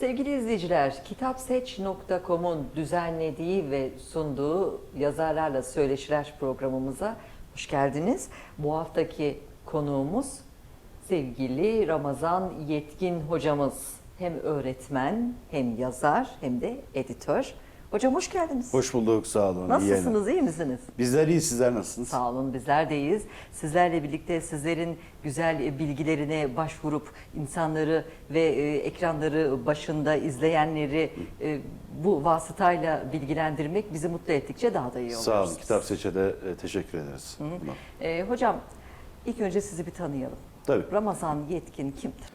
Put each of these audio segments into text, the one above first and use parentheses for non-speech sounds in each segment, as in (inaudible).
Sevgili izleyiciler, kitapseç.com'un düzenlediği ve sunduğu yazarlarla söyleşiler programımıza hoş geldiniz. Bu haftaki konuğumuz sevgili Ramazan Yetkin hocamız. Hem öğretmen, hem yazar, hem de editör. Hocam hoş geldiniz. Hoş bulduk, sağ olun. Nasılsınız, iyi misiniz? Bizler iyi, sizler nasılsınız? Sağ olun bizler de iyiyiz. Sizlerle birlikte sizlerin güzel bilgilerine başvurup insanları ve e, ekranları başında izleyenleri e, bu vasıtayla bilgilendirmek bizi mutlu ettikçe daha da iyi oluyoruz. Sağ olun, Kitap Seçe'de e, teşekkür ederiz. Buna. E, hocam ilk önce sizi bir tanıyalım. Tabii. Ramazan Yetkin kimdir?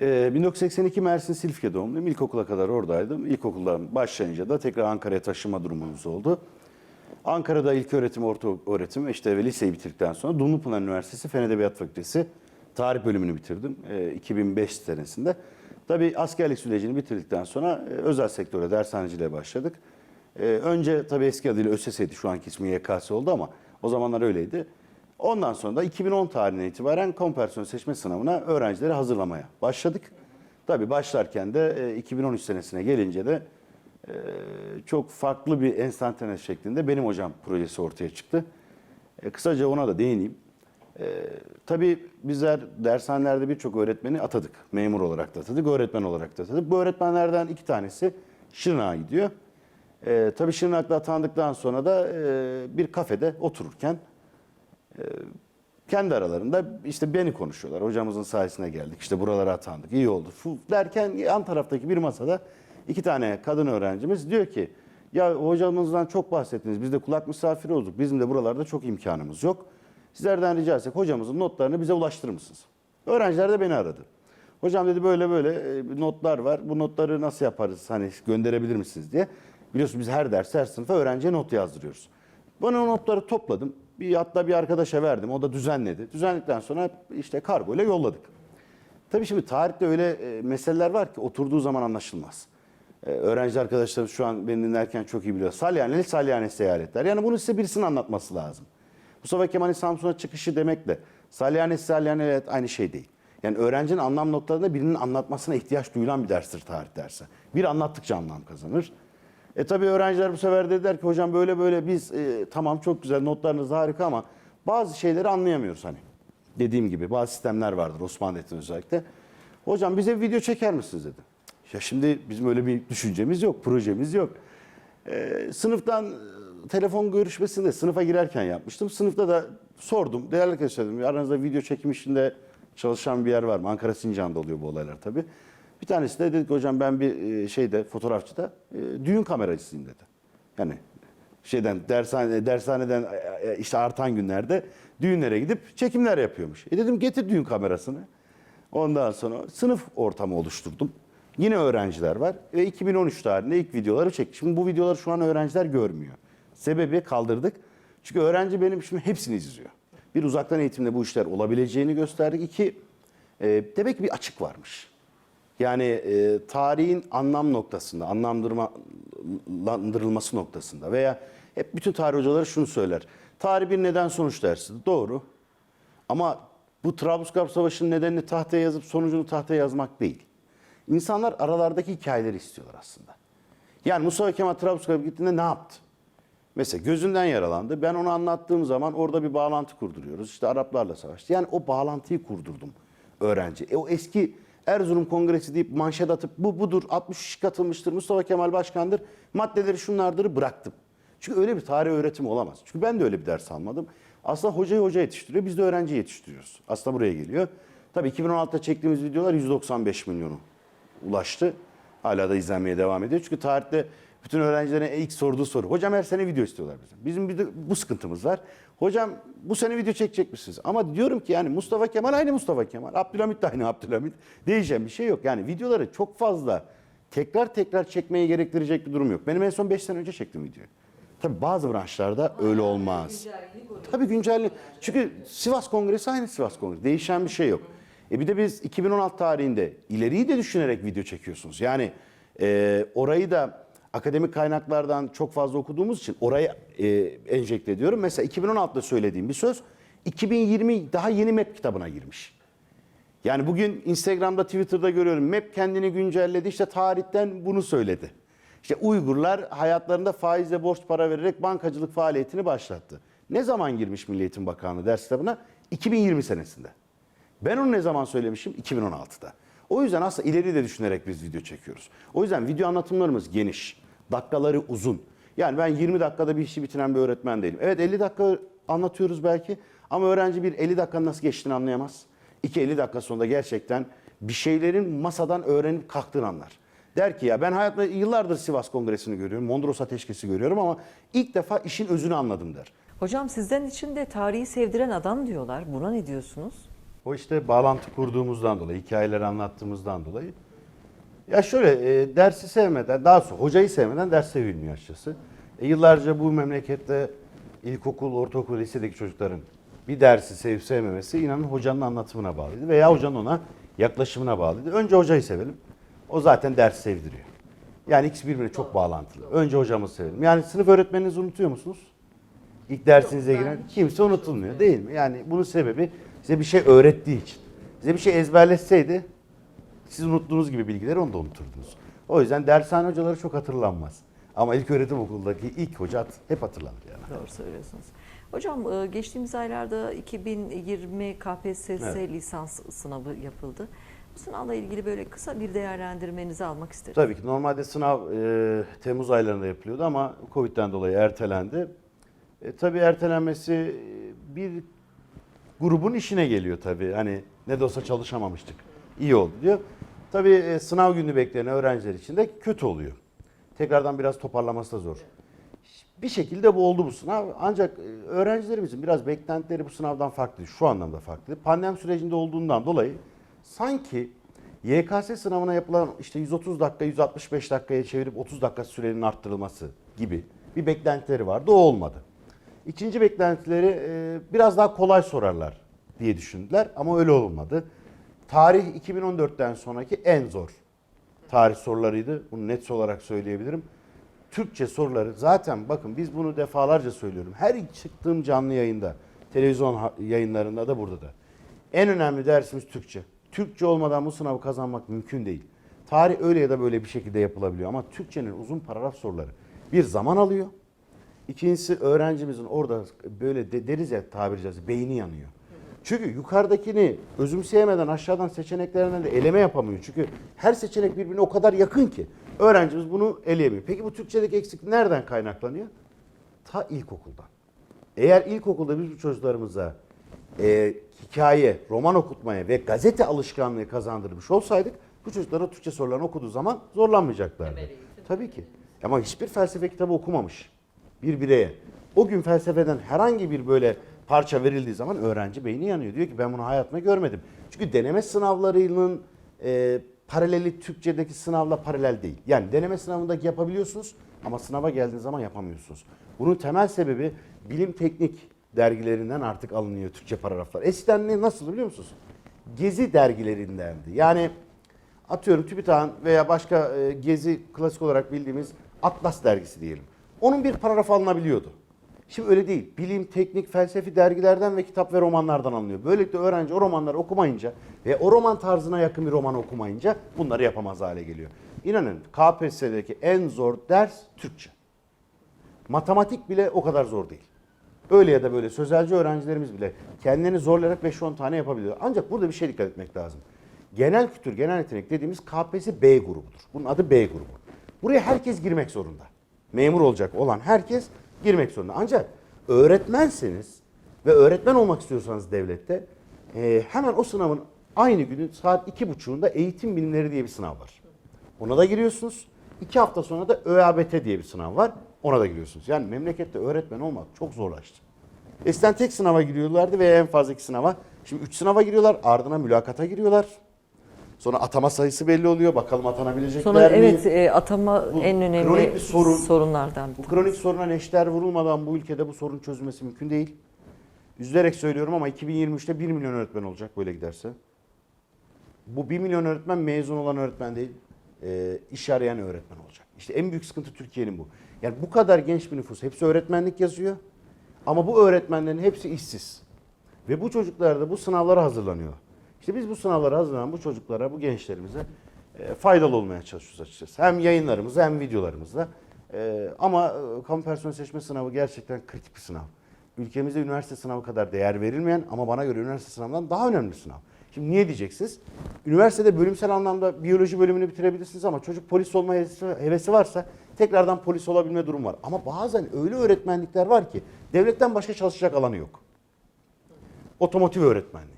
Ee, 1982 Mersin Silifke doğumluyum. İlkokula kadar oradaydım. İlkokuldan başlayınca da tekrar Ankara'ya taşınma durumumuz oldu. Ankara'da ilk öğretim, orta öğretim ve işte ve liseyi bitirdikten sonra Dumlupınar Üniversitesi Fen Edebiyat Fakültesi tarih bölümünü bitirdim ee, 2005 senesinde. Tabii askerlik sürecini bitirdikten sonra e, özel sektöre dershaneciliğe başladık. Ee, önce tabii eski adıyla ÖSS'ydi şu anki ismi YKS oldu ama o zamanlar öyleydi. Ondan sonra da 2010 tarihinden itibaren kompersiyonu seçme sınavına öğrencileri hazırlamaya başladık. Tabii başlarken de e, 2013 senesine gelince de e, çok farklı bir enstantane şeklinde benim hocam projesi ortaya çıktı. E, kısaca ona da değineyim. E, tabii bizler dershanelerde birçok öğretmeni atadık. Memur olarak da atadık, öğretmen olarak da atadık. Bu öğretmenlerden iki tanesi Şırnak'a gidiyor. E, tabii Şırnak'ta atandıktan sonra da e, bir kafede otururken kendi aralarında işte beni konuşuyorlar. Hocamızın sayesinde geldik. İşte buralara atandık. iyi oldu. Derken yan taraftaki bir masada iki tane kadın öğrencimiz diyor ki ya hocamızdan çok bahsettiniz. Biz de kulak misafiri olduk. Bizim de buralarda çok imkanımız yok. Sizlerden rica etsek hocamızın notlarını bize ulaştırır mısınız? Öğrenciler de beni aradı. Hocam dedi böyle böyle e, notlar var. Bu notları nasıl yaparız? Hani gönderebilir misiniz diye. Biliyorsunuz biz her ders, her sınıfa öğrenciye not yazdırıyoruz. Ben o notları topladım. Bir hatta bir arkadaşa verdim. O da düzenledi. Düzenledikten sonra işte kargo ile yolladık. Tabii şimdi tarihte öyle e, meseleler var ki oturduğu zaman anlaşılmaz. E, öğrenci arkadaşlarım şu an beni dinlerken çok iyi biliyor. Salyaneli Salyane seyahatler. Yani bunu size birisinin anlatması lazım. Mustafa Kemal'in Samsun'a çıkışı demekle Salyaneli Salyane aynı şey değil. Yani öğrencinin anlam noktalarında birinin anlatmasına ihtiyaç duyulan bir derstir tarih dersi. Bir anlattıkça anlam kazanır. E tabii öğrenciler bu sefer dediler ki hocam böyle böyle biz e, tamam çok güzel notlarınız harika ama bazı şeyleri anlayamıyoruz hani. Dediğim gibi bazı sistemler vardır Osmanlı Devleti'nin özellikle. Hocam bize video çeker misiniz dedi. Ya şimdi bizim öyle bir düşüncemiz yok, projemiz yok. E, sınıftan e, telefon görüşmesinde sınıfa girerken yapmıştım. Sınıfta da sordum. Değerli arkadaşlar dedim, aranızda video çekim işinde çalışan bir yer var mı? Ankara Sincan'da oluyor bu olaylar tabii. Bir tanesi de dedi ki hocam ben bir e, şeyde fotoğrafçıda e, düğün kameracısıyım dedi. Yani şeyden dershane, dershaneden e, işte artan günlerde düğünlere gidip çekimler yapıyormuş. E dedim getir düğün kamerasını. Ondan sonra sınıf ortamı oluşturdum. Yine öğrenciler var ve 2013 tarihinde ilk videoları çektik. Şimdi bu videoları şu an öğrenciler görmüyor. Sebebi kaldırdık. Çünkü öğrenci benim şimdi hepsini izliyor. Bir uzaktan eğitimde bu işler olabileceğini gösterdik. İki, e, demek ki bir açık varmış. Yani e, tarihin anlam noktasında, anlamlandırılması noktasında veya hep bütün tarih hocaları şunu söyler. Tarih bir neden sonuç dersi. Doğru. Ama bu Trablusgarp Savaşı'nın nedenini tahtaya yazıp sonucunu tahtaya yazmak değil. İnsanlar aralardaki hikayeleri istiyorlar aslında. Yani Mustafa Kemal Trablusgarp'a gittiğinde ne yaptı? Mesela gözünden yaralandı. Ben onu anlattığım zaman orada bir bağlantı kurduruyoruz. İşte Araplarla savaştı. Yani o bağlantıyı kurdurdum öğrenci. E o eski Erzurum Kongresi deyip manşet atıp bu budur 63 kişi katılmıştır Mustafa Kemal Başkan'dır maddeleri şunlardır bıraktım. Çünkü öyle bir tarih öğretimi olamaz. Çünkü ben de öyle bir ders almadım. Aslında hocayı hoca yetiştiriyor biz de öğrenci yetiştiriyoruz. Aslında buraya geliyor. Tabii 2016'da çektiğimiz videolar 195 milyonu ulaştı. Hala da izlenmeye devam ediyor. Çünkü tarihte bütün öğrencilerin ilk sorduğu soru. Hocam her sene video istiyorlar bizden. Bizim bir de bu sıkıntımız var. Hocam bu sene video çekecek misiniz? Ama diyorum ki yani Mustafa Kemal aynı Mustafa Kemal. Abdülhamit de aynı Abdülhamit. Değişen bir şey yok. Yani videoları çok fazla tekrar tekrar çekmeye gerektirecek bir durum yok. Benim en son 5 sene önce çektim videoyu. Tabii bazı branşlarda öyle olmaz. Tabii güncelli. Çünkü Sivas Kongresi aynı Sivas Kongresi. Değişen bir şey yok. E bir de biz 2016 tarihinde ileriyi de düşünerek video çekiyorsunuz. Yani e, orayı da akademik kaynaklardan çok fazla okuduğumuz için oraya e, enjekte ediyorum. Mesela 2016'da söylediğim bir söz 2020 daha yeni MEP kitabına girmiş. Yani bugün Instagram'da, Twitter'da görüyorum. MEP kendini güncelledi. İşte tarihten bunu söyledi. İşte Uygurlar hayatlarında faizle borç para vererek bankacılık faaliyetini başlattı. Ne zaman girmiş Milli Eğitim Bakanlığı ders kitabına? 2020 senesinde. Ben onu ne zaman söylemişim? 2016'da. O yüzden aslında ileri de düşünerek biz video çekiyoruz. O yüzden video anlatımlarımız geniş. Dakikaları uzun. Yani ben 20 dakikada bir işi bitiren bir öğretmen değilim. Evet 50 dakika anlatıyoruz belki ama öğrenci bir 50 dakika nasıl geçtiğini anlayamaz. 2-50 dakika sonunda gerçekten bir şeylerin masadan öğrenip kalktığını anlar. Der ki ya ben hayatımda yıllardır Sivas Kongresi'ni görüyorum, Mondros Ateşkesi görüyorum ama ilk defa işin özünü anladım der. Hocam sizden için de tarihi sevdiren adam diyorlar. Buna ne diyorsunuz? O işte bağlantı kurduğumuzdan dolayı, hikayeleri anlattığımızdan dolayı. Ya şöyle e, dersi sevmeden, daha sonra hocayı sevmeden ders sevilmiyor açıkçası. E, yıllarca bu memlekette ilkokul, ortaokul, lisedeki çocukların bir dersi sevip sevmemesi inanın hocanın anlatımına bağlıydı veya hocanın ona yaklaşımına bağlıydı. Önce hocayı sevelim. O zaten ders sevdiriyor. Yani ikisi birbirine çok bağlantılı. Önce hocamızı sevelim. Yani sınıf öğretmeninizi unutuyor musunuz? İlk dersinize giren kimse unutulmuyor değil mi? Yani bunun sebebi size bir şey öğrettiği için. Size bir şey ezberletseydi siz unuttuğunuz gibi bilgileri onu da unuturdunuz. O yüzden dershane hocaları çok hatırlanmaz. Ama ilk öğretim okulundaki ilk hoca hep hatırlanır yani. Doğru söylüyorsunuz. Hocam e, geçtiğimiz aylarda 2020 KPSS Evet. lisans sınavı yapıldı. Bu sınavla ilgili böyle kısa bir değerlendirmenizi almak isterim. Tabii ki normalde sınav e, Temmuz aylarında yapılıyordu ama Covid'den dolayı ertelendi. E, tabii ertelenmesi e, bir grubun işine geliyor tabii. Hani ne de olsa çalışamamıştık. İyi oldu diyor. Tabii e, sınav günü bekleyen öğrenciler için de kötü oluyor. Tekrardan biraz toparlaması da zor. Bir şekilde bu oldu bu sınav. Ancak e, öğrencilerimizin biraz beklentileri bu sınavdan farklı. Şu anlamda farklı. Pandemi sürecinde olduğundan dolayı sanki YKS sınavına yapılan işte 130 dakika 165 dakikaya çevirip 30 dakika sürenin arttırılması gibi bir beklentileri vardı. O olmadı. İkinci beklentileri e, biraz daha kolay sorarlar diye düşündüler ama öyle olmadı. Tarih 2014'ten sonraki en zor tarih sorularıydı. Bunu net olarak söyleyebilirim. Türkçe soruları zaten bakın biz bunu defalarca söylüyorum. Her çıktığım canlı yayında, televizyon yayınlarında da burada da. En önemli dersimiz Türkçe. Türkçe olmadan bu sınavı kazanmak mümkün değil. Tarih öyle ya da böyle bir şekilde yapılabiliyor ama Türkçenin uzun paragraf soruları bir zaman alıyor. İkincisi öğrencimizin orada böyle de, deriz ya tabiri caizse beyni yanıyor. Çünkü yukarıdakini özümseyemeden aşağıdan seçeneklerinden de eleme yapamıyor. Çünkü her seçenek birbirine o kadar yakın ki öğrencimiz bunu eleyemiyor. Peki bu Türkçedeki eksiklik nereden kaynaklanıyor? Ta ilkokuldan. Eğer ilkokulda biz bu çocuklarımıza e, hikaye, roman okutmaya ve gazete alışkanlığı kazandırmış olsaydık bu çocuklara Türkçe sorularını okuduğu zaman zorlanmayacaklardı. Tabii ki. Ama hiçbir felsefe kitabı okumamış bir bireye. O gün felsefeden herhangi bir böyle parça verildiği zaman öğrenci beyni yanıyor. Diyor ki ben bunu hayatımda görmedim. Çünkü deneme sınavlarının e, paraleli Türkçedeki sınavla paralel değil. Yani deneme sınavındaki yapabiliyorsunuz ama sınava geldiğiniz zaman yapamıyorsunuz. Bunun temel sebebi bilim teknik dergilerinden artık alınıyor Türkçe paragraflar. Eskiden ne nasıl biliyor musunuz? Gezi dergilerindendi. Yani atıyorum TÜBİTAK'ın veya başka e, gezi klasik olarak bildiğimiz Atlas dergisi diyelim. Onun bir paragrafı alınabiliyordu. Şimdi öyle değil. Bilim, teknik, felsefi dergilerden ve kitap ve romanlardan alınıyor. Böylelikle öğrenci o romanları okumayınca ve o roman tarzına yakın bir roman okumayınca bunları yapamaz hale geliyor. İnanın KPSS'deki en zor ders Türkçe. Matematik bile o kadar zor değil. Öyle ya da böyle sözelci öğrencilerimiz bile kendilerini zorlayarak 5-10 tane yapabiliyor. Ancak burada bir şey dikkat etmek lazım. Genel kültür, genel yetenek dediğimiz KPSS B grubudur. Bunun adı B grubu. Buraya herkes girmek zorunda. Memur olacak olan herkes girmek zorunda. Ancak öğretmenseniz ve öğretmen olmak istiyorsanız devlette e, hemen o sınavın aynı günü saat iki buçuğunda eğitim bilimleri diye bir sınav var. Ona da giriyorsunuz. İki hafta sonra da ÖABT diye bir sınav var. Ona da giriyorsunuz. Yani memlekette öğretmen olmak çok zorlaştı. Eskiden tek sınava giriyorlardı veya en fazla iki sınava. Şimdi üç sınava giriyorlar, ardına mülakata giriyorlar. Sonra atama sayısı belli oluyor. Bakalım atanabilecekler Sonra mi? evet e, atama Bu en önemli kronik bir sorun. sorunlardan bir Bu tanesi. kronik soruna neşter vurulmadan bu ülkede bu sorun çözülmesi mümkün değil. Üzülerek söylüyorum ama 2023'te 1 milyon öğretmen olacak böyle giderse. Bu 1 milyon öğretmen mezun olan öğretmen değil, e, iş arayan öğretmen olacak. İşte en büyük sıkıntı Türkiye'nin bu. Yani bu kadar genç bir nüfus, hepsi öğretmenlik yazıyor. Ama bu öğretmenlerin hepsi işsiz. Ve bu çocuklar da bu sınavlara hazırlanıyor. İşte biz bu sınavlara hazırlanan bu çocuklara, bu gençlerimize e, faydalı olmaya çalışıyoruz açıkçası. Hem yayınlarımızda hem videolarımızda. E, ama e, kamu personel seçme sınavı gerçekten kritik bir sınav. Ülkemizde üniversite sınavı kadar değer verilmeyen ama bana göre üniversite sınavından daha önemli bir sınav. Şimdi niye diyeceksiniz? Üniversitede bölümsel anlamda biyoloji bölümünü bitirebilirsiniz ama çocuk polis olma hevesi varsa tekrardan polis olabilme durum var. Ama bazen öyle öğretmenlikler var ki devletten başka çalışacak alanı yok. Otomotiv öğretmenliği.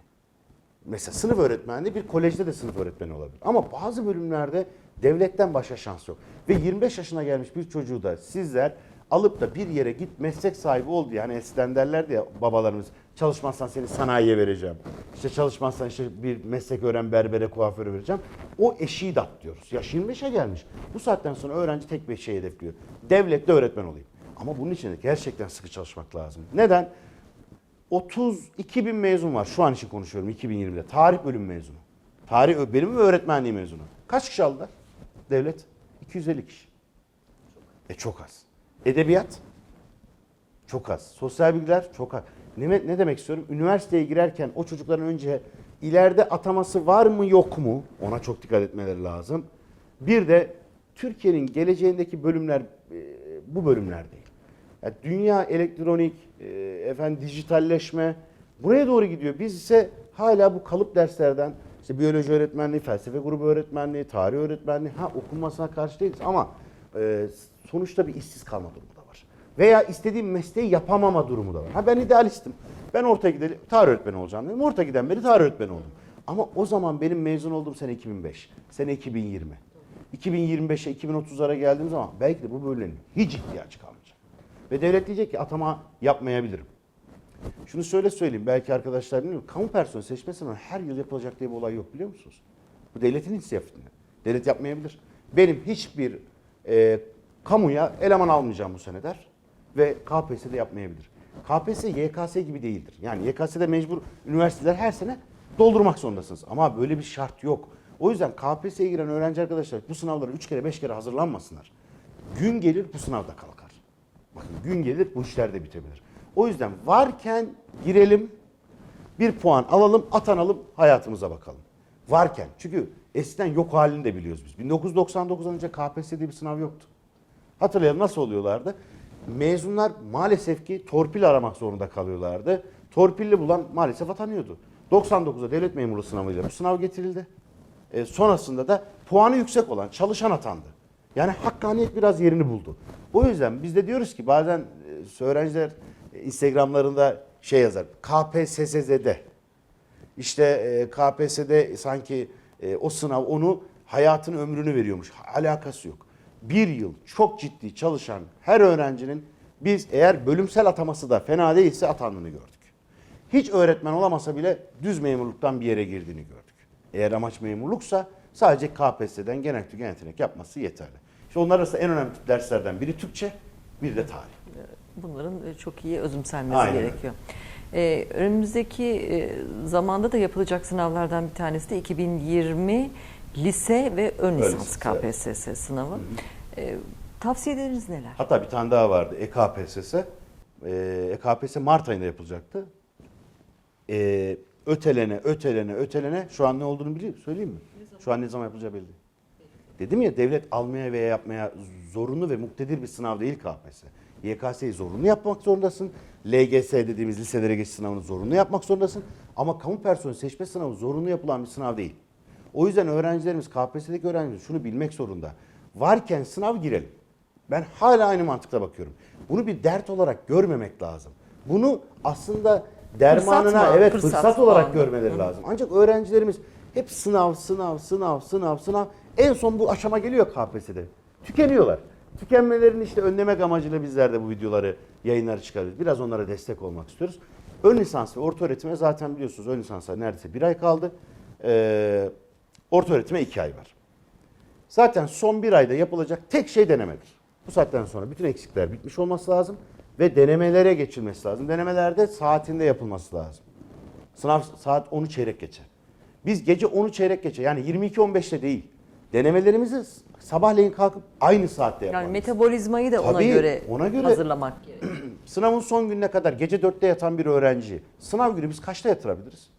Mesela sınıf öğretmenliği bir kolejde de sınıf öğretmeni olabilir. Ama bazı bölümlerde devletten başka şans yok. Ve 25 yaşına gelmiş bir çocuğu da sizler alıp da bir yere git meslek sahibi ol diye hani eskiden derlerdi ya babalarımız çalışmazsan seni sanayiye vereceğim. İşte çalışmazsan işte bir meslek öğren berbere kuaföre vereceğim. O eşiği de atlıyoruz. Yaş 25'e gelmiş. Bu saatten sonra öğrenci tek bir şey hedefliyor. Devlette öğretmen olayım. Ama bunun için de gerçekten sıkı çalışmak lazım. Neden? 32 bin mezun var. Şu an için konuşuyorum 2020'de. Tarih bölüm mezunu. Tarih bölümü ve öğretmenliği mezunu. Kaç kişi aldılar? Devlet 250 kişi. E çok az. Edebiyat çok az. Sosyal bilgiler çok az. Ne, ne demek istiyorum? Üniversiteye girerken o çocukların önce ileride ataması var mı yok mu? Ona çok dikkat etmeleri lazım. Bir de Türkiye'nin geleceğindeki bölümler e, bu bölümler değil. Ya dünya elektronik, e, efendim dijitalleşme buraya doğru gidiyor. Biz ise hala bu kalıp derslerden işte biyoloji öğretmenliği, felsefe grubu öğretmenliği, tarih öğretmenliği ha okunmasına karşı değiliz ama e, sonuçta bir işsiz kalma durumu da var. Veya istediğim mesleği yapamama durumu da var. Ha ben idealistim. Ben orta gideli tarih öğretmeni olacağım dedim. Orta giden beri tarih öğretmeni oldum. Ama o zaman benim mezun olduğum sene 2005. Sene 2020. 2025'e 2030'lara geldiğim zaman belki de bu bölümlerin hiç ihtiyacı kalmayacak. Ve devlet diyecek ki atama yapmayabilirim. Şunu şöyle söyleyeyim belki arkadaşlar bilmiyor. Kamu personeli seçme sınavı her yıl yapılacak diye bir olay yok biliyor musunuz? Bu devletin inisiyatifinde. Devlet yapmayabilir. Benim hiçbir e, kamuya eleman almayacağım bu sene der ve KPSS de yapmayabilir. KPSS YKS gibi değildir. Yani YKS'de mecbur üniversiteler her sene doldurmak zorundasınız. Ama böyle bir şart yok. O yüzden KPSS'ye giren öğrenci arkadaşlar bu sınavlara 3 kere 5 kere hazırlanmasınlar. Gün gelir bu sınavda kalkar. Bakın gün gelir bu işler de bitebilir. O yüzden varken girelim, bir puan alalım, atanalım, hayatımıza bakalım. Varken. Çünkü eskiden yok halini de biliyoruz biz. 1999'dan önce KPSS diye bir sınav yoktu. Hatırlayalım nasıl oluyorlardı? Mezunlar maalesef ki torpil aramak zorunda kalıyorlardı. Torpilli bulan maalesef atanıyordu. 99'da devlet memuru sınavıyla bu sınav getirildi. E, sonrasında da puanı yüksek olan çalışan atandı. Yani hakkaniyet biraz yerini buldu. O yüzden biz de diyoruz ki bazen e, öğrenciler e, Instagramlarında şey yazar. KPSS'de. İşte e, KPSS'de sanki o sınav onu hayatın ömrünü veriyormuş. Alakası yok. Bir yıl çok ciddi çalışan her öğrencinin biz eğer bölümsel ataması da fena değilse atandığını gördük. Hiç öğretmen olamasa bile düz memurluktan bir yere girdiğini gördük. Eğer amaç memurluksa sadece KPSS'den genel tüken yetenek yapması yeterli. İşte onlar arasında en önemli derslerden biri Türkçe, biri de tarih. Bunların e, çok iyi özümsenmesi Aynen gerekiyor. Ee, önümüzdeki e, zamanda da yapılacak sınavlardan bir tanesi de 2020 lise ve ön lisans evet. KPSS sınavı. Ee, tavsiyeleriniz neler? Hatta bir tane daha vardı EKPSS. Ee, EKPSS Mart ayında yapılacaktı. Ee, ötelene, ötelene, ötelene şu an ne olduğunu biliyor söyleyeyim mi? Şu an ne zaman yapılacağı belli. değil. Dedim ya devlet almaya veya yapmaya zorunlu ve muktedir bir sınav değil KPSS. YKS'yi zorunlu yapmak zorundasın. LGS dediğimiz liselere geçiş sınavını zorunlu yapmak zorundasın. Ama kamu personeli seçme sınavı zorunlu yapılan bir sınav değil. O yüzden öğrencilerimiz, KPSS'deki öğrencilerimiz şunu bilmek zorunda. Varken sınav girelim. Ben hala aynı mantıkla bakıyorum. Bunu bir dert olarak görmemek lazım. Bunu aslında dermanına Fırsat mı? evet Fırsat fırsat, olarak görmeleri lazım. Ancak öğrencilerimiz hep sınav, sınav, sınav, sınav, sınav. En son bu aşama geliyor KPSS'de. Tükeniyorlar. Tükenmelerini işte önlemek amacıyla bizler de bu videoları, yayınları çıkarıyoruz. Biraz onlara destek olmak istiyoruz. Ön lisans ve orta öğretime zaten biliyorsunuz ön lisansa neredeyse bir ay kaldı. Ee, orta öğretime iki ay var. Zaten son bir ayda yapılacak tek şey denemedir. Bu saatten sonra bütün eksikler bitmiş olması lazım ve denemelere geçilmesi lazım. Denemelerde saatinde yapılması lazım. Sınav saat 10'u çeyrek geçe. Biz gece 10'u çeyrek geçe yani 22-15'te değil. Denemelerimizi sabahleyin kalkıp aynı saatte yapmalıyız. Yani metabolizmayı da ona Tabii, göre, ona göre- hazırlamak gerekiyor. (clears throat) Sınavın son gününe kadar gece 4'te yatan bir öğrenci sınav günü biz kaçta yatırabiliriz?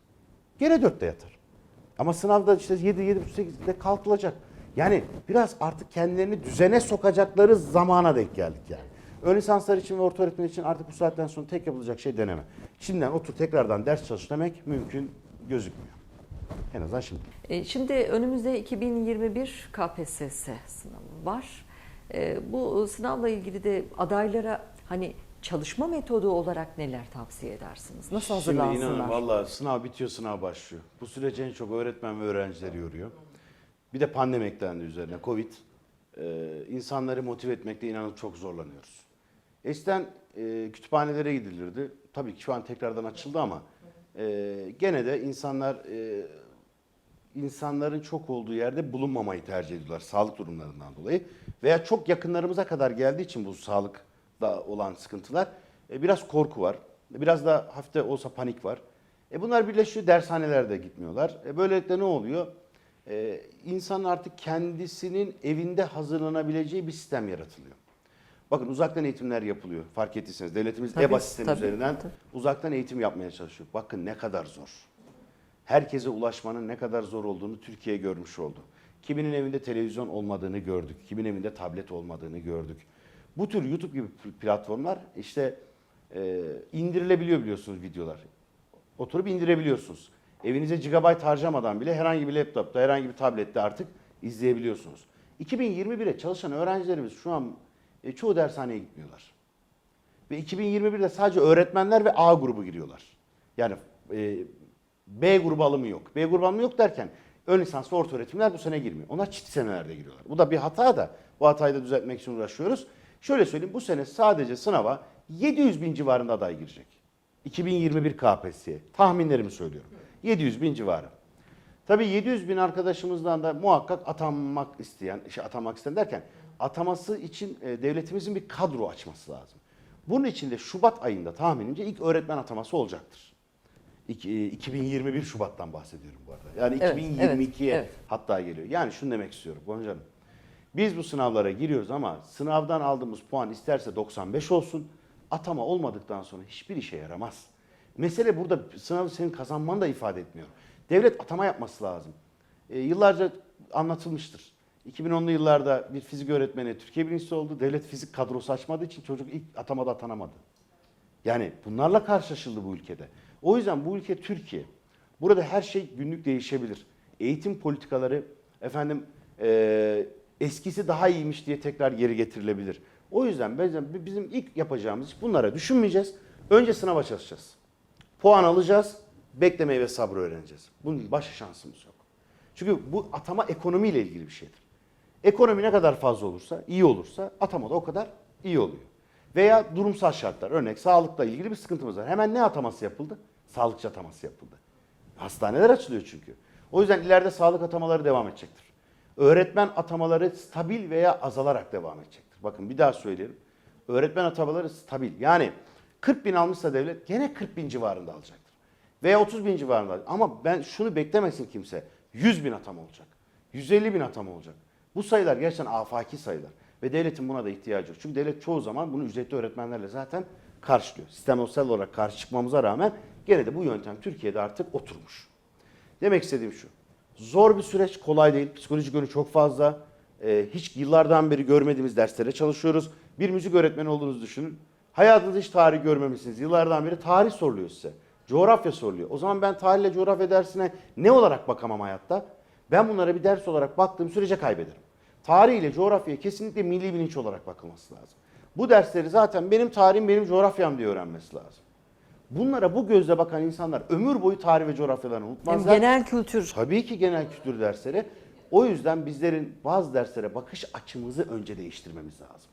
Gene 4'te yatar. Ama sınavda işte 7 7 8'de kalkılacak. Yani biraz artık kendilerini düzene sokacakları zamana denk geldik yani. Ön lisanslar için ve orta öğretim için artık bu saatten sonra tek yapılacak şey deneme. Şimdiden otur tekrardan ders çalış demek mümkün gözükmüyor. En azından şimdi. E, Şimdi önümüzde 2021 KPSS sınavı var. E, Bu sınavla ilgili de adaylara hani çalışma metodu olarak neler tavsiye edersiniz? Nasıl Şimdi hazırlansınlar? inanın valla sınav bitiyor sınav başlıyor. Bu süreç en çok öğretmen ve öğrencileri yoruyor. Bir de pandemi eklendi üzerine Covid. Ee, insanları motive etmekte inanın çok zorlanıyoruz. Eskiden e, kütüphanelere gidilirdi. Tabii ki şu an tekrardan açıldı ama e, gene de insanlar e, insanların çok olduğu yerde bulunmamayı tercih ediyorlar sağlık durumlarından dolayı. Veya çok yakınlarımıza kadar geldiği için bu sağlıkta olan sıkıntılar e, biraz korku var. Biraz da hafif de olsa panik var. E bunlar birleşiyor dershanelerde gitmiyorlar. E böylelikle ne oluyor? E, insan artık kendisinin evinde hazırlanabileceği bir sistem yaratılıyor. Bakın uzaktan eğitimler yapılıyor. Fark ettiyseniz devletimiz Tabii, EBA sistemi tabii, üzerinden tabii. uzaktan eğitim yapmaya çalışıyor. Bakın ne kadar zor herkese ulaşmanın ne kadar zor olduğunu Türkiye görmüş oldu. Kiminin evinde televizyon olmadığını gördük. Kimin evinde tablet olmadığını gördük. Bu tür YouTube gibi platformlar işte e, indirilebiliyor biliyorsunuz videolar. Oturup indirebiliyorsunuz. Evinize gigabyte harcamadan bile herhangi bir laptopta, herhangi bir tablette artık izleyebiliyorsunuz. 2021'e çalışan öğrencilerimiz şu an e, çoğu dershaneye gitmiyorlar. Ve 2021'de sadece öğretmenler ve A grubu giriyorlar. Yani e, B grubu alımı yok. B grubu alımı yok derken ön lisanslı orta öğretimler bu sene girmiyor. Onlar çift senelerde giriyorlar. Bu da bir hata da bu hatayı da düzeltmek için uğraşıyoruz. Şöyle söyleyeyim bu sene sadece sınava 700 bin civarında aday girecek. 2021 KPSS'ye tahminlerimi söylüyorum. 700 bin civarı. Tabii 700 bin arkadaşımızdan da muhakkak atanmak isteyen, şey atanmak isteyen derken ataması için e, devletimizin bir kadro açması lazım. Bunun için de Şubat ayında tahminimce ilk öğretmen ataması olacaktır. İki- e, 2021 Şubat'tan bahsediyorum bu arada. Yani Evet, 2022'ye evet, evet. hatta geliyor. Yani şunu demek istiyorum Gonca Hanım. Biz bu sınavlara giriyoruz ama sınavdan aldığımız puan isterse 95 olsun. Atama olmadıktan sonra hiçbir işe yaramaz. Mesele burada sınavı senin kazanman da ifade etmiyor. Devlet atama yapması lazım. E, yıllarca anlatılmıştır. 2010'lu yıllarda bir fizik öğretmeni Türkiye birincisi oldu. Devlet fizik kadrosu açmadığı için çocuk ilk atamada atanamadı. Yani bunlarla karşılaşıldı bu ülkede. O yüzden bu ülke Türkiye. Burada her şey günlük değişebilir. Eğitim politikaları efendim eee, eskisi daha iyiymiş diye tekrar geri getirilebilir. O yüzden bizim- ilk yapacağımız bunlara düşünmeyeceğiz. Önce sınava çalışacağız. Puan alacağız, beklemeyi ve sabrı öğreneceğiz. Bunun başka şansımız yok. Çünkü bu atama ekonomiyle ilgili bir şeydir. Ekonomi ne kadar fazla olursa, iyi olursa atama da o kadar iyi oluyor. Veya durumsal şartlar. Örnek sağlıkla ilgili bir sıkıntımız var. Hemen ne ataması yapıldı? Sağlıkçı ataması yapıldı. Hastaneler açılıyor çünkü. O yüzden ileride sağlık atamaları devam edecektir. Öğretmen atamaları stabil veya azalarak devam edecektir. Bakın bir daha söyleyelim. Öğretmen atamaları stabil. Yani 40 bin almışsa devlet gene 40 bin civarında alacaktır. Veya 30 bin civarında. Ama ben şunu beklemesin kimse. 100 bin atama olacak. 150 bin atama olacak. Bu sayılar gerçekten afaki sayılar. Ve devletin buna da ihtiyacı yok. Çünkü devlet çoğu zaman bunu ücretli öğretmenlerle zaten karşılıyor. Sistemsel olarak karşı çıkmamıza rağmen gene de bu yöntem Türkiye'de artık oturmuş. Demek istediğim şu. Zor bir süreç, kolay değil. Psikolojik yönü çok fazla. Ee, hiç yıllardan beri görmediğimiz derslere çalışıyoruz. Bir müzik öğretmeni olduğunuzu düşünün. Hayatınızda hiç tarih görmemişsiniz. Yıllardan beri tarih soruluyor size. Coğrafya soruluyor. O zaman ben tarihle coğrafya dersine ne olarak bakamam hayatta? Ben bunlara bir ders olarak baktığım sürece kaybederim. Tarih ile coğrafyaya kesinlikle milli bilinç olarak bakılması lazım. Bu dersleri zaten benim tarihim benim coğrafyam diye öğrenmesi lazım. Bunlara bu gözle bakan insanlar ömür boyu tarih ve coğrafyalarını unutmazlar. genel kültür Tabii ki genel kültür dersleri. O yüzden bizlerin bazı derslere bakış açımızı önce değiştirmemiz lazım.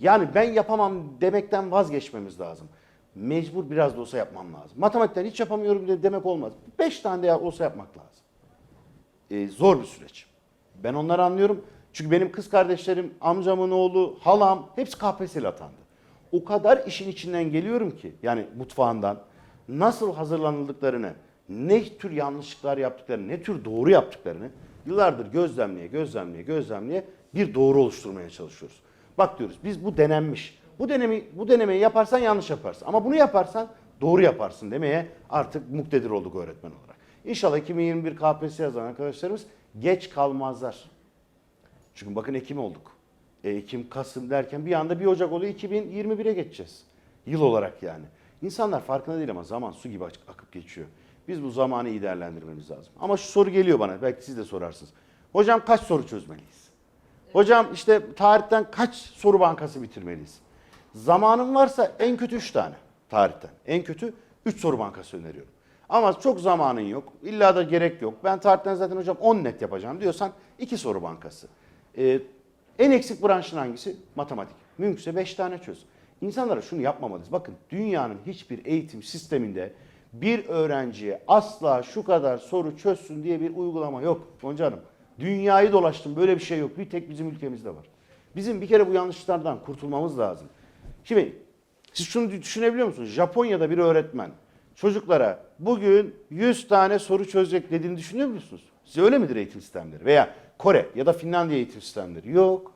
Yani ben yapamam demekten vazgeçmemiz lazım. Mecbur biraz da olsa yapmam lazım. Matematikten hiç yapamıyorum de- demek olmaz. Beş tane de olsa yapmak lazım. Ee, zor bir süreç. Ben onları anlıyorum. Çünkü benim kız kardeşlerim, amcamın oğlu, halam hepsi KPSS'li atandı. O kadar işin içinden geliyorum ki yani mutfağından nasıl hazırlanıldıklarını, ne tür yanlışlıklar yaptıklarını, ne tür doğru yaptıklarını yıllardır gözlemleye, gözlemleye, gözlemleye bir doğru oluşturmaya çalışıyoruz. Bak diyoruz biz bu denenmiş. Bu denemi bu denemeyi yaparsan yanlış yaparsın ama bunu yaparsan doğru yaparsın demeye artık muktedir olduk öğretmen olarak. İnşallah 2021 KPSS yazan arkadaşlarımız geç kalmazlar. Çünkü bakın Ekim olduk. E, Ekim, Kasım derken bir anda 1 Ocak oluyor 2021'e geçeceğiz. Yıl olarak yani. İnsanlar farkında değil ama zaman su gibi ak- akıp geçiyor. Biz bu zamanı iyi değerlendirmemiz lazım. Ama şu soru geliyor bana. Belki siz de sorarsınız. Hocam kaç soru çözmeliyiz? Hocam işte tarihten kaç soru bankası bitirmeliyiz? Zamanın varsa en kötü 3 tane tarihten. En kötü 3 soru bankası öneriyorum. Ama çok zamanın yok. İlla da gerek yok. Ben tarihten zaten hocam 10 net yapacağım diyorsan 2 soru bankası. Ee, en eksik branşın hangisi? Matematik. Mümkünse 5 tane çöz. İnsanlara şunu yapmamalıyız. Bakın dünyanın hiçbir eğitim sisteminde bir öğrenciye asla şu kadar soru çözsün diye bir uygulama yok Gonca Hanım. Dünyayı dolaştım böyle bir şey yok. Bir tek bizim ülkemizde var. Bizim bir kere bu yanlışlardan kurtulmamız lazım. Şimdi siz şunu düşünebiliyor musunuz? Japonya'da bir öğretmen çocuklara bugün 100 tane soru çözecek dediğini düşünüyor musunuz? Size öyle midir eğitim sistemleri? Veya Kore ya da Finlandiya eğitim sistemleri? Yok.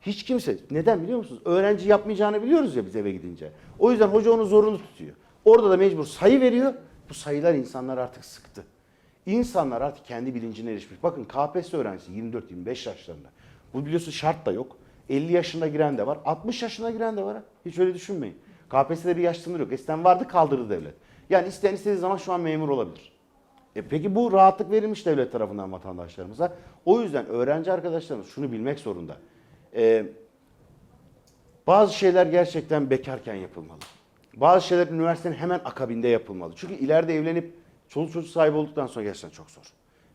Hiç kimse. Neden biliyor musunuz? Öğrenci yapmayacağını biliyoruz ya biz eve gidince. O yüzden hoca onu zorunlu tutuyor. Orada da mecbur sayı veriyor. Bu sayılar insanlar artık sıktı. İnsanlar artık kendi bilincine erişmiş. Bakın KPSS öğrencisi 24-25 yaşlarında. Bu biliyorsun şart da yok. 50 yaşında giren de var. 60 yaşına giren de var. Hiç öyle düşünmeyin. KPSS'de bir yaş sınırı yok. Eskiden vardı kaldırdı devlet. Yani isteyen istediği zaman şu an memur olabilir. E peki bu rahatlık verilmiş devlet tarafından vatandaşlarımıza. O yüzden öğrenci arkadaşlarımız şunu bilmek zorunda. E, bazı şeyler gerçekten bekarken yapılmalı. Bazı şeyler üniversitenin hemen akabinde yapılmalı. Çünkü ileride evlenip çoluk çocuk sahibi olduktan sonra gerçekten çok zor.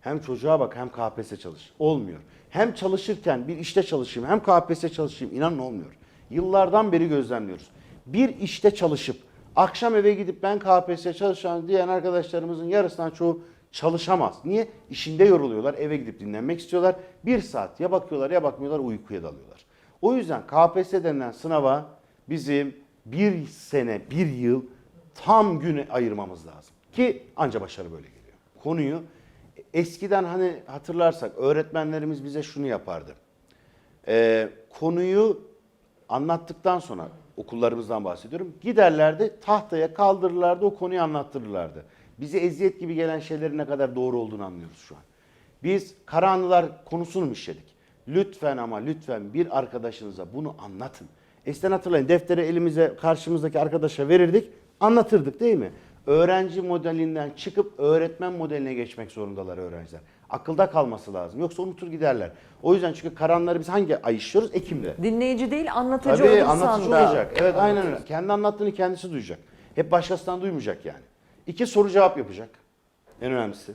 Hem çocuğa bak hem KPSS çalış. Olmuyor. Hem çalışırken bir işte çalışayım hem KPSS çalışayım. İnanın olmuyor. Yıllardan beri gözlemliyoruz. Bir işte çalışıp akşam eve gidip ben KPSS çalışacağım diyen arkadaşlarımızın yarısından çoğu çalışamaz. Niye? İşinde yoruluyorlar, eve gidip dinlenmek istiyorlar. Bir saat ya bakıyorlar ya bakmıyorlar uykuya dalıyorlar. O yüzden KPSS denilen sınava bizim bir sene, bir yıl tam güne ayırmamız lazım. Ki anca başarı böyle geliyor. Konuyu eskiden hani hatırlarsak öğretmenlerimiz bize şunu yapardı. Ee, konuyu anlattıktan sonra okullarımızdan bahsediyorum. Giderlerdi tahtaya kaldırırlardı o konuyu anlattırırlardı. Bize eziyet gibi gelen şeylerin ne kadar doğru olduğunu anlıyoruz şu an. Biz Karahanlılar konusunu mu işledik? Lütfen ama lütfen bir arkadaşınıza bunu anlatın. Eskiden hatırlayın deftere elimize karşımızdaki arkadaşa verirdik anlatırdık değil mi? Öğrenci modelinden çıkıp öğretmen modeline geçmek zorundalar öğrenciler. Akılda kalması lazım. Yoksa unutur giderler. O yüzden çünkü karanları biz hangi ay işliyoruz? Ekim'de. Dinleyici değil anlatıcı Tabii olursan anlatıcı da. olacak. Evet aynen öyle. Kendi anlattığını kendisi duyacak. Hep başkasından duymayacak yani. İki soru cevap yapacak. En önemlisi.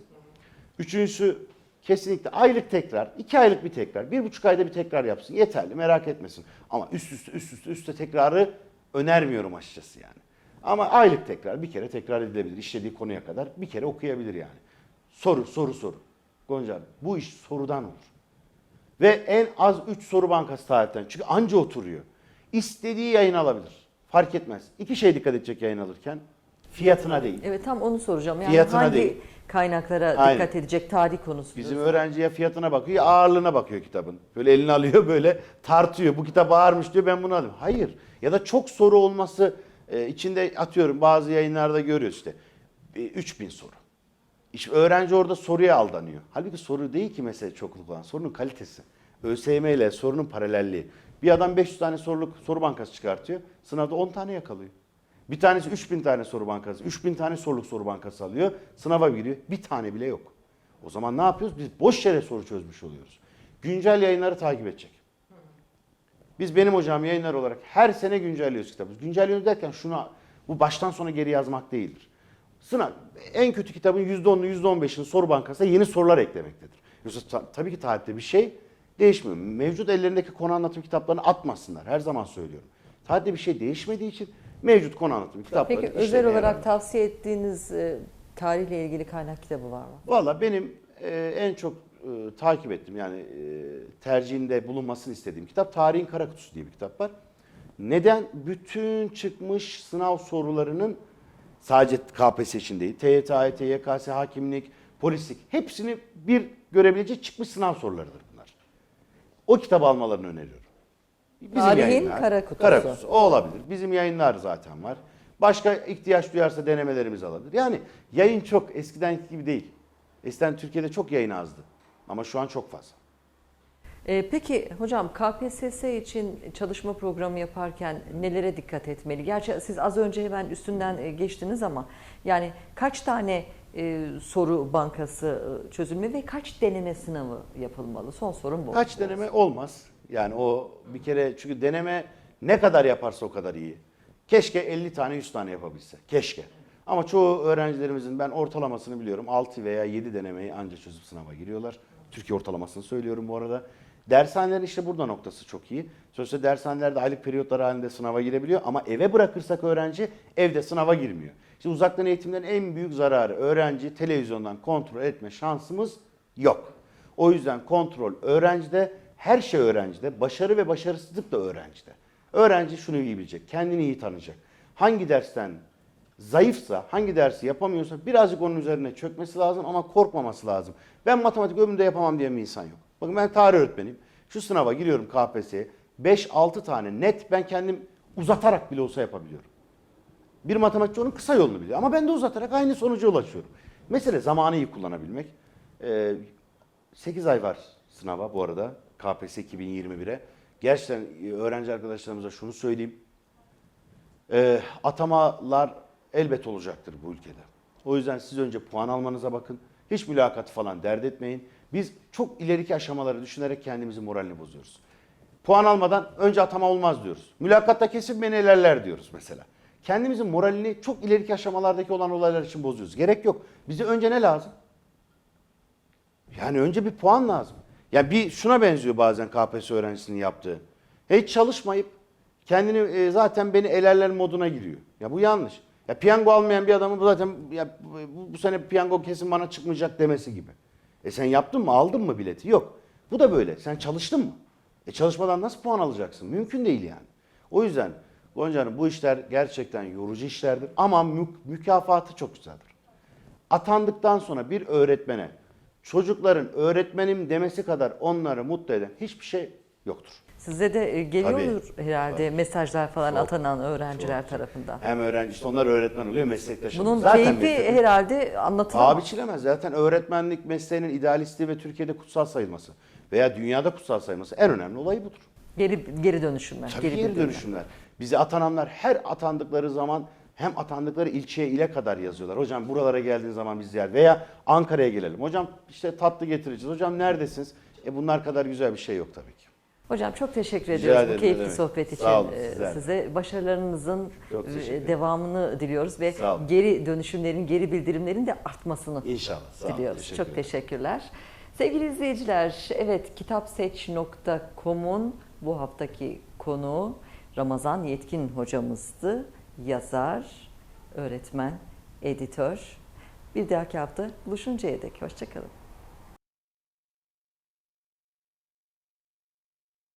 Üçüncüsü kesinlikle aylık tekrar. iki aylık bir tekrar. Bir buçuk ayda bir tekrar yapsın. Yeterli merak etmesin. Ama üst üste üst üste üste tekrarı önermiyorum açıkçası yani. Ama aylık tekrar bir kere tekrar edilebilir. İşlediği konuya kadar bir kere okuyabilir yani. Soru soru soru. Gonca abi, bu iş sorudan olur. Ve en az 3 soru bankası tarihten. Çünkü anca oturuyor. İstediği yayın alabilir. Fark etmez. İki şey dikkat edecek yayın alırken. Fiyatına değil. Evet tam onu soracağım. Yani Fiyatına hangi değil. kaynaklara Aynen. dikkat edecek tarih konusu? Bizim öğrenci ya fiyatına bakıyor ya ağırlığına bakıyor kitabın. Böyle elini alıyor böyle tartıyor. Bu kitap ağırmış diyor ben bunu alayım. Hayır. Ya da çok soru olması e, içinde atıyorum bazı yayınlarda görüyoruz işte. E, 3000 soru. İşte öğrenci orada soruya aldanıyor. Halbuki soru değil ki mesele çokluk olan. Sorunun kalitesi. ÖSYM ile sorunun paralelliği. Bir adam 500 tane soruluk soru bankası çıkartıyor. Sınavda 10 tane yakalıyor. Bir tanesi 3000 tane soru bankası, 3000 tane soruluk soru bankası alıyor. Sınava giriyor. Bir tane bile yok. O zaman ne yapıyoruz? Biz boş yere soru çözmüş oluyoruz. Güncel yayınları takip edecek. Biz benim hocam yayınlar olarak her sene güncelliyoruz kitabımızı. Güncelliyoruz derken şunu bu baştan sona geri yazmak değildir. Sınav en kötü kitabın %10'unu %15'ini soru bankasına yeni sorular eklemektedir. Yoksa ta- tabii ki tarihte bir şey değişmiyor. Mevcut ellerindeki konu anlatım kitaplarını atmasınlar. Her zaman söylüyorum. Tarihte bir şey değişmediği için mevcut konu anlatım kitapları Peki özel olarak devam. tavsiye ettiğiniz e, tarihle ilgili kaynak kitabı var mı? Valla benim e, en çok e, takip ettim yani e, tercihinde bulunmasını istediğim kitap Tarihin Kara Kutusu diye bir kitap var. Neden? Bütün çıkmış sınav sorularının sadece KPSS için değil, TYT, AYT, YKS, hakimlik, polislik hepsini bir görebileceği çıkmış sınav sorularıdır bunlar. O kitabı almalarını öneriyorum. Bizim Tarihin yayınlar- Kara Kutusu. Kara Kutusu. O olabilir. Bizim yayınlar zaten var. Başka ihtiyaç duyarsa denemelerimizi alabilir. Yani yayın çok eskiden gibi değil. Eskiden Türkiye'de çok yayın azdı. Ama şu an çok fazla. Ee, peki hocam KPSS için çalışma programı yaparken nelere dikkat etmeli? Gerçi siz az önce hemen üstünden e, geçtiniz ama yani kaç tane e, soru bankası e, çözülmeli ve kaç deneme sınavı yapılmalı? Son sorum bu. Kaç deneme olmaz. Yani o bir kere çünkü deneme ne kadar yaparsa o kadar iyi. Keşke 50 tane 100 tane yapabilse. Keşke. Ama çoğu öğrencilerimizin ben ortalamasını biliyorum. 6 veya 7 denemeyi anca çözüp sınava giriyorlar. Türkiye ortalamasını söylüyorum bu arada. Dershanelerin işte burada noktası çok iyi. Sonuçta dershanelerde aylık periyotlar halinde sınava girebiliyor ama eve bırakırsak öğrenci evde sınava girmiyor. İşte uzaktan eğitimlerin en büyük zararı öğrenci televizyondan kontrol etme şansımız yok. O yüzden kontrol öğrencide, her şey öğrencide, başarı ve başarısızlık da öğrencide. Öğrenci şunu iyi bilecek, kendini iyi tanıyacak. Hangi dersten zayıfsa, hangi dersi yapamıyorsa birazcık onun üzerine çökmesi lazım ama korkmaması lazım. Ben matematik ömrümde yapamam diyen bir insan yok. Bakın ben tarih öğretmeniyim. Şu sınava giriyorum KPSS'ye. 5-6 tane net ben kendim uzatarak bile olsa yapabiliyorum. Bir matematikçi onun kısa yolunu biliyor. Ama ben de uzatarak aynı sonuca ulaşıyorum. Mesele zamanı iyi kullanabilmek. Ee, 8 ay var sınava bu arada. KPSS 2021'e. Gerçekten e, öğrenci arkadaşlarımıza şunu söyleyeyim. Ee, atamalar elbet olacaktır bu ülkede. O yüzden siz önce puan almanıza bakın. Hiç mülakatı falan dert etmeyin. Biz çok ileriki aşamaları düşünerek kendimizin moralini bozuyoruz. Puan almadan önce atama olmaz diyoruz. Mülakatta kesin beni elerler diyoruz mesela. Kendimizin moralini çok ileriki aşamalardaki olan olaylar için bozuyoruz. Gerek yok. Bize önce ne lazım? Yani önce bir puan lazım. Yani bir şuna benziyor bazen KPSS öğrencisinin yaptığı. Hiç çalışmayıp kendini e, zaten beni elerler moduna giriyor. Ya bu yanlış. Ya piyango almayan bir adamın zaten ya bu, bu sene piyango kesin bana çıkmayacak demesi gibi. E sen yaptın mı? Aldın mı bileti? Yok. Bu da böyle. Sen çalıştın mı? E çalışmadan nasıl puan alacaksın? Mümkün değil yani. O yüzden Gonca Hanım bu işler gerçekten yorucu işlerdir ama mü- mükafatı çok güzeldir atandıktan sonra bir öğretmene çocukların öğretmenim demesi kadar onları mutlu eden hiçbir şey yoktur. Size de e, geliyordur herhalde mesajlar falan Çok, atanan öğrenciler tarafından. Hem öğrenci işte onlar öğretmen oluyor meslektaş oluyor. Bunun Zaten keyfi herhalde anlatılamaz. Paha biçilemez. Zaten öğretmenlik mesleğinin idealisti ve Türkiye'de kutsal sayılması veya dünyada kutsal sayılması en önemli olayı budur. Geri geri dönüşümler. Tabii geri, bildirimler. dönüşümler. Bize atananlar her atandıkları zaman hem atandıkları ilçeye ile kadar yazıyorlar. Hocam buralara geldiğin zaman biz ziyaret veya Ankara'ya gelelim. Hocam işte tatlı getireceğiz. Hocam neredesiniz? E bunlar kadar güzel bir şey yok tabii ki. Hocam çok teşekkür Rica ediyoruz ederim, bu keyifli demek. sohbet için Sağ olun, e, sizler de. size. Başarılarınızın Çok e, teşekkür ederim. devamını diliyoruz ve Sağ olun. geri dönüşümlerin, geri bildirimlerin de artmasını İnşallah. Sağ olun, diliyoruz. teşekkür Çok ederim. teşekkürler. Sevgili izleyiciler, evet kitapseç.com'un bu haftaki konuğu Ramazan Yetkin hocamızdı. Yazar, öğretmen, editör. Bir dahaki hafta buluşuncaya dek hoşçakalın.